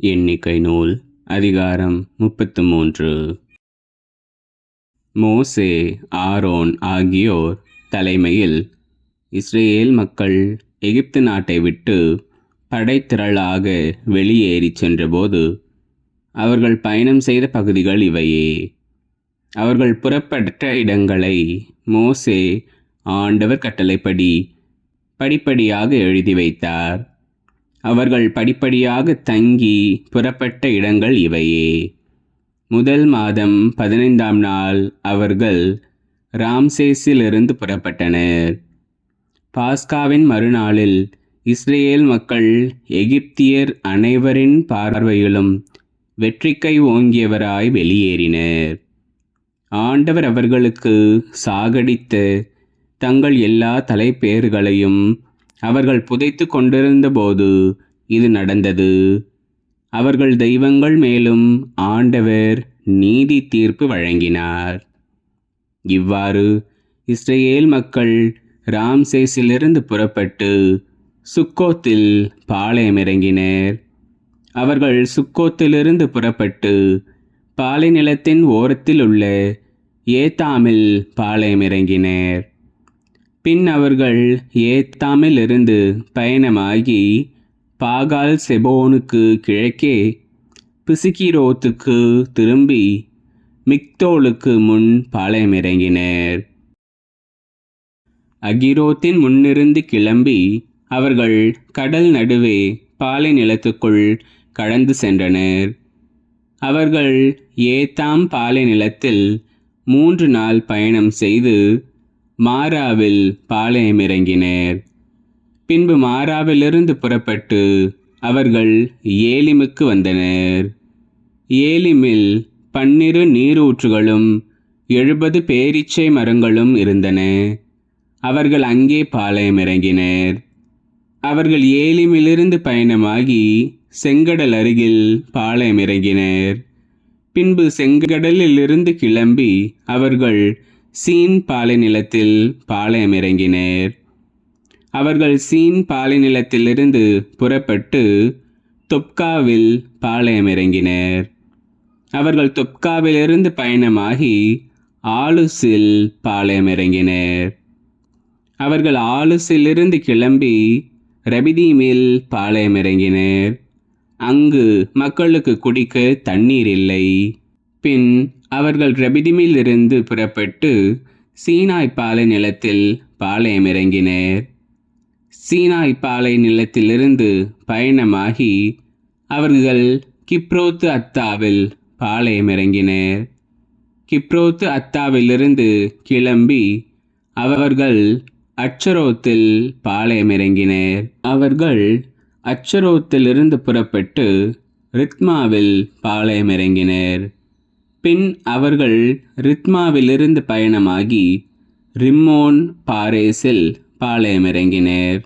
எண்ணிக்கை நூல் அதிகாரம் முப்பத்து மூன்று. மோசே ஆரோன் ஆகியோர் தலைமையில் இஸ்ரேல் மக்கள் எகிப்து நாட்டை விட்டு படைத்திரளாக வெளியேறி சென்றபோது அவர்கள் பயணம் செய்த பகுதிகள் இவையே. அவர்கள் புறப்பட்ட இடங்களை மோசே ஆண்டவர் கட்டளைப்படி படிப்படியாக எழுதி வைத்தார். அவர்கள் படிப்படியாக தங்கி புறப்பட்ட இடங்கள் இவையே. முதல் மாதம் பதினைந்தாம் நாள் அவர்கள் ராம்சேஸிலிருந்து புறப்பட்டனர். பாஸ்காவின் மறுநாளில் இஸ்ரேல் மக்கள் எகிப்தியர் அனைவரின் பார்வையிலும் வெற்றிக்கை ஓங்கியவராய் வெளியேறினர். ஆண்டவர் அவர்களுக்கு சாகடித்து தங்கள் எல்லா தலைப்பேறுகளையும் அவர்கள் புதைத்து கொண்டிருந்தபோது இது நடந்தது. அவர்கள் தெய்வங்கள் மேலும் ஆண்டவர் நீதி தீர்ப்பு வழங்கினார். இவ்வாறு இஸ்ரேல் மக்கள் ராம்சேஸிலிருந்து புறப்பட்டு சுக்கோத்தில் பாளையமிறங்கினர். அவர்கள் சுக்கோத்திலிருந்து புறப்பட்டு பாலை நிலத்தின் ஓரத்தில் உள்ள ஏத்தாமில் பாளையமிறங்கினர். பின் அவர்கள் ஏத்தாமிலிருந்து பயணமாகி பாகால் செபோனுக்கு கிழக்கே பிசிகிரோத்துக்கு திரும்பி மிக்தோலுக்கு முன் பாளையமிறங்கினர். அகிரோத்தின் முன்னிருந்து கிளம்பி அவர்கள் கடல் நடுவே பாலை நிலத்துக்குள் கடந்து சென்றனர். அவர்கள் ஏத்தாம் பாலை நிலத்தில் மூன்று நாள் பயணம் செய்து மாராவில் பாளையமிறங்கினர் பின்பு மாராவிலிருந்து புறப்பட்டு அவர்கள் ஏலிமுக்கு வந்தனர். ஏலிமில் பன்னிரு நீரூற்றுகளும் எழுபது பேரீச்சை மரங்களும் இருந்தன. அவர்கள் அங்கே பாளையமிறங்கினர் அவர்கள் ஏலிமிலிருந்து பயணமாகி செங்கடல் அருகில் பாளையம் இறங்கினர். பின்பு செங்கடலிலிருந்து கிளம்பி அவர்கள் சீன் பாலை நிலத்தில் பாளையமிறங்கினர் அவர்கள் சீன் பாலை நிலத்திலிருந்து புறப்பட்டு தொப்காவில் பாளையமிறங்கினர் அவர்கள் தொப்காவிலிருந்து பயணமாகி ஆலுசில் பாளையமிறங்கினர் அவர்கள் ஆலுசிலிருந்து கிளம்பி ரபிதீமில் பாளையமிறங்கினர் அங்கு மக்களுக்கு குடிக்க தண்ணீர் இல்லை. பின் அவர்கள் ரெபிதிமிலிருந்து புறப்பட்டு சீனாய் பாலை நிலத்தில் பாளையமிறங்கினர். சீனாய் பாலை நிலத்திலிருந்து பயணமாகி அவர்கள் கிப்ரோத்து அத்தாவில் பாளையமிறங்கினர். கிப்ரோத்து அத்தாவிலிருந்து கிளம்பி அவர்கள் அச்சரோத்தில் பாளையமிறங்கினர். அவர்கள் அச்சரோத்திலிருந்து புறப்பட்டு ரித்மாவில் பாளையமிறங்கினர். பின் அவர்கள் ரித்மாவிலிருந்து பயணமாகி ரிம்மோன் பாரேஸில் பாளையமிறங்கினர்.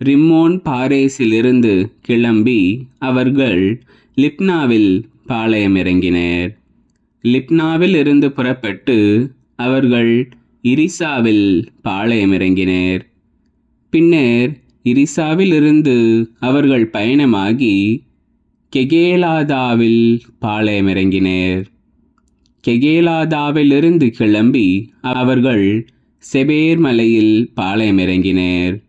ரிம்மோன் பாரேஸிலிருந்து கிளம்பி அவர்கள் லிப்னாவில் பாளையமிறங்கினர். லிப்னாவில் இருந்து புறப்பட்டு அவர்கள் இரிசாவில் பாளையமிறங்கினர். பின்னர் இரிசாவிலிருந்து அவர்கள் பயணமாகி கெகேலாதாவில் பாளையமிறங்கினர். கெகேலாதாவிலிருந்து கிளம்பி அவர்கள் செபேர் மலையில் பாளையமிறங்கினர்.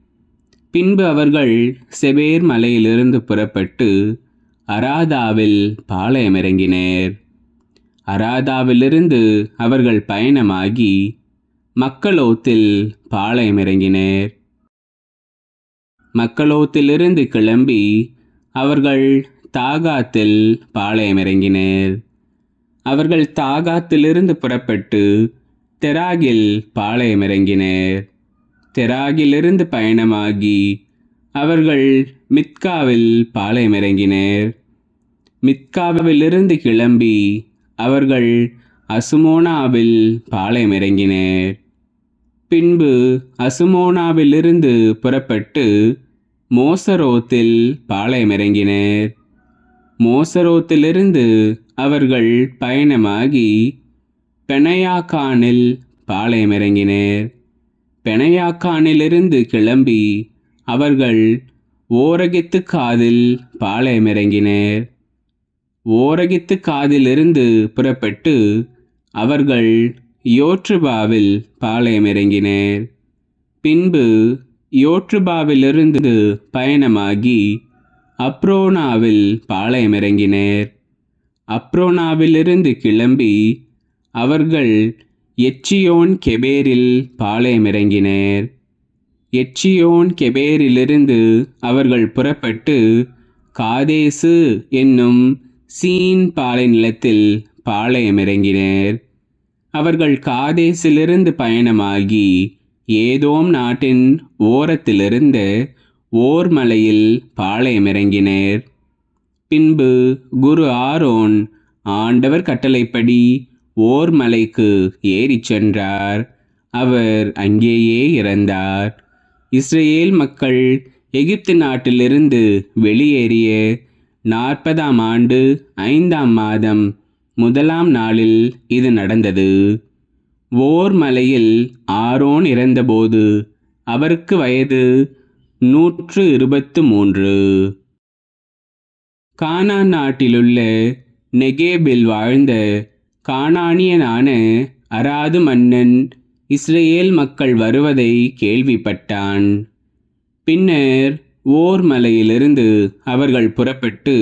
பின்பு அவர்கள் செபேர் மலையிலிருந்து புறப்பட்டு அராதாவில் பாளையமிறங்கினர். அராதாவிலிருந்து அவர்கள் பயணமாகி மக்களோத்தில் பாளையமிறங்கினர். மக்களோத்திலிருந்து கிளம்பி அவர்கள் தாகாத்தில் பாளையமிறங்கினர். அவர்கள் தாகாத்திலிருந்து புறப்பட்டு தெராகில் பாளையமிறங்கினர். தெராகிலிருந்து பயணமாகி அவர்கள் மித்காவில் பாளையமிறங்கினர். மித்காவிலிருந்து கிளம்பி அவர்கள் அசுமோனாவில் பாளையமிறங்கினர். பின்பு அசுமோனாவிலிருந்து புறப்பட்டு மோசரோத்தில் பாளையமிறங்கினர். மோசரோத்திலிருந்து அவர்கள் பயணமாகி பெனையாக்கானில் பாளையமிறங்கினர். பெனையாக்கானிலிருந்து கிளம்பி அவர்கள் ஓரகித்து காதில் பாளையமிறங்கினர். ஓரகித்து காதிலிருந்து புறப்பட்டு அவர்கள் யோற்றுபாவில் பாளையமிறங்கினர். பின்பு யோற்றுபாவிலிருந்து பயணமாகி அப்ரோனாவில் பாளையமிறங்கினர். அப்ரோனாவிலிருந்து கிளம்பி அவர்கள் எச்சியோன் கெபேரில் பாளையமிறங்கினர். எச்சியோன் கெபேரிலிருந்து அவர்கள் புறப்பட்டு காதேசு என்னும் சீன் பாலை நிலத்தில் பாளையமிறங்கினர். அவர்கள் காதேசிலிருந்து பயணமாகி ஏதோம் நாட்டின் ஓரத்திலிருந்து ஓர் மலையில் பாளையமிறங்கினர். பின்பு குரு ஆரோன் ஆண்டவர் கட்டளைப்படி ஓர் மலைக்கு ஏறிச் சென்றார். அவர் அங்கேயே இறந்தார். இஸ்ரேல் மக்கள் எகிப்து நாட்டிலிருந்து வெளியேறிய நாற்பதாம் ஆண்டு ஐந்தாம் மாதம் முதலாம் நாளில் இது நடந்தது. ஓர் மலையில் ஆரோன் இறந்தபோது அவருக்கு வயது நூற்று இருபத்து மூன்று. கானா நாட்டிலுள்ள நெகேபில் வாழ்ந்த கானானியனான அராது மன்னன் இஸ்ரேல் மக்கள் வருவதை கேள்விப்பட்டான். பின்னர் ஓர் மலையிலிருந்து அவர்கள் புறப்பட்டு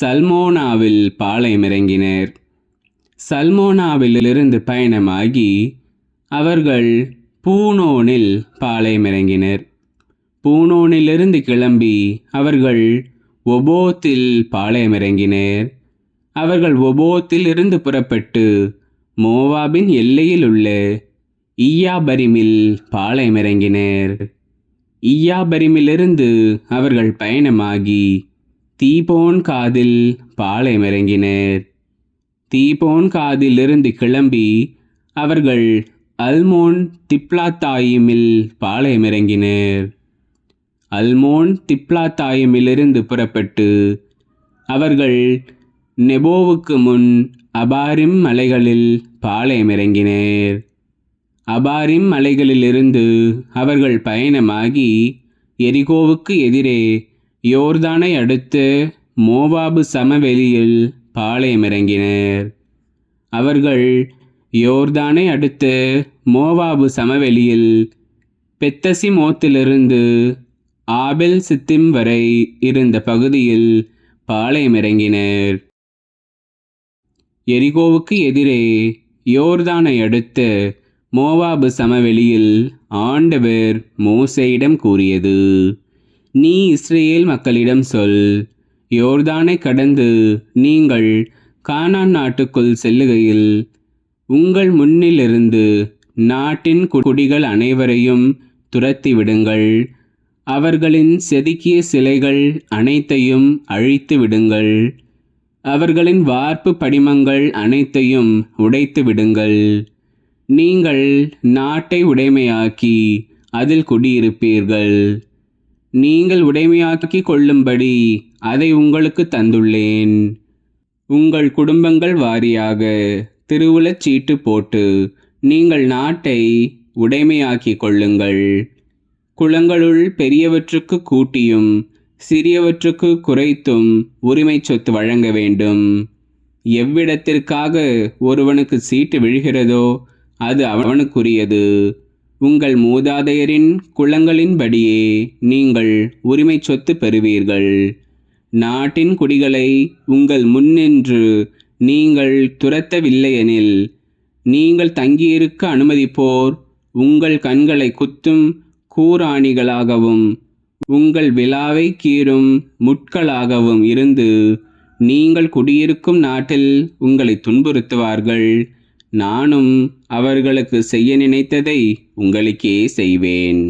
சல்மோனாவில் பாளையமிறங்கினர். சல்மோனாவிலிருந்து பயணமாகி அவர்கள் பூனோனில் பாளையமிறங்கினர். பூனோனிலிருந்து கிளம்பி அவர்கள் ஒபோத்தில் பாளையமிறங்கினர் அவர்கள் ஒபோத்தில் இருந்து புறப்பட்டு மோவாபின் எல்லையில் உள்ள ஈயாபரிமில் பாளையமிறங்கினர். ஈயாபரிமிலிருந்து அவர்கள் பயணமாகி தீபோன் காதில் பாளையமிறங்கினர். தீபோன் காதிலிருந்து கிளம்பி அவர்கள் அல்மோன் திப்லாத்தாயிமில் பாளையமிறங்கினர். அல்மோன் திப்லாத்தாயிமிலிருந்து புறப்பட்டு அவர்கள் நெபோவுக்கு முன் அபாரிம் மலைகளில் பாளையமிறங்கினர். அபாரிம் மலைகளிலிருந்து அவர்கள் பயணமாகி எரிகோவுக்கு எதிரே யோர்தானை அடுத்து மோவாபு சமவெளியில் பாளையமிறங்கினர். அவர்கள் யோர்தானை அடுத்து மோவாபு சமவெளியில் பெத்தசிமோத்திலிருந்து ஆபெல் சித்திம் வரை இருந்த பகுதியில் பாளையமிறங்கினர் எரிகோவுக்கு எதிரே யோர்தானை அடுத்து மோவாபு சமவெளியில் ஆண்டவர் மோசையிடம் கூறியது நீ இஸ்ரேல் மக்களிடம் சொல் யோர்தானை கடந்து நீங்கள் கானான் நாட்டுக்குள் செல்லுகையில் உங்கள் முன்னிலிருந்து நாட்டின் குடிகள் அனைவரையும் துரத்தி விடுங்கள் அவர்களின் செதுக்கிய சிலைகள் அனைத்தையும் அழித்து விடுங்கள். அவர்களின் வார்ப்பு படிமங்கள் அனைத்தையும் உடைத்து விடுங்கள். நீங்கள் நாட்டை உடைமையாக்கி அதில் குடியிருப்பீர்கள். நீங்கள் உடைமையாக்கி கொள்ளும்படி அதை உங்களுக்கு தந்துள்ளேன். உங்கள் குடும்பங்கள் வாரியாக திருவுளச் சீட்டு போட்டு நீங்கள் நாட்டை உடைமையாக்கிக் கொள்ளுங்கள். குளங்களுள் பெரியவற்றுக்கு கூட்டியும் சிறியவற்றுக்கு குறைத்தும் உரிமை சொத்து வழங்க வேண்டும். எவ்விடத்திற்காக ஒருவனுக்கு சீட்டு விழுகிறதோ அது அவனுக்குரியது. உங்கள் மூதாதையரின் குளங்களின்படியே நீங்கள் உரிமை சொத்து பெறுவீர்கள். நாட்டின் குடிகளை உங்கள் முன்னின்று நீங்கள் துரத்தவில்லையெனில் நீங்கள் தங்கியிருக்க அனுமதிப்போர் உங்கள் கண்களை குத்தும் கூராணிகளாகவும் உங்கள் விழாவை கீறும் முட்களாகவும் இருந்து நீங்கள் குடியிருக்கும் நாட்டில் உங்களை துன்புறுத்துவார்கள். நானும் அவர்களுக்கு செய்ய நினைத்ததை உங்களுக்கே செய்வேன்.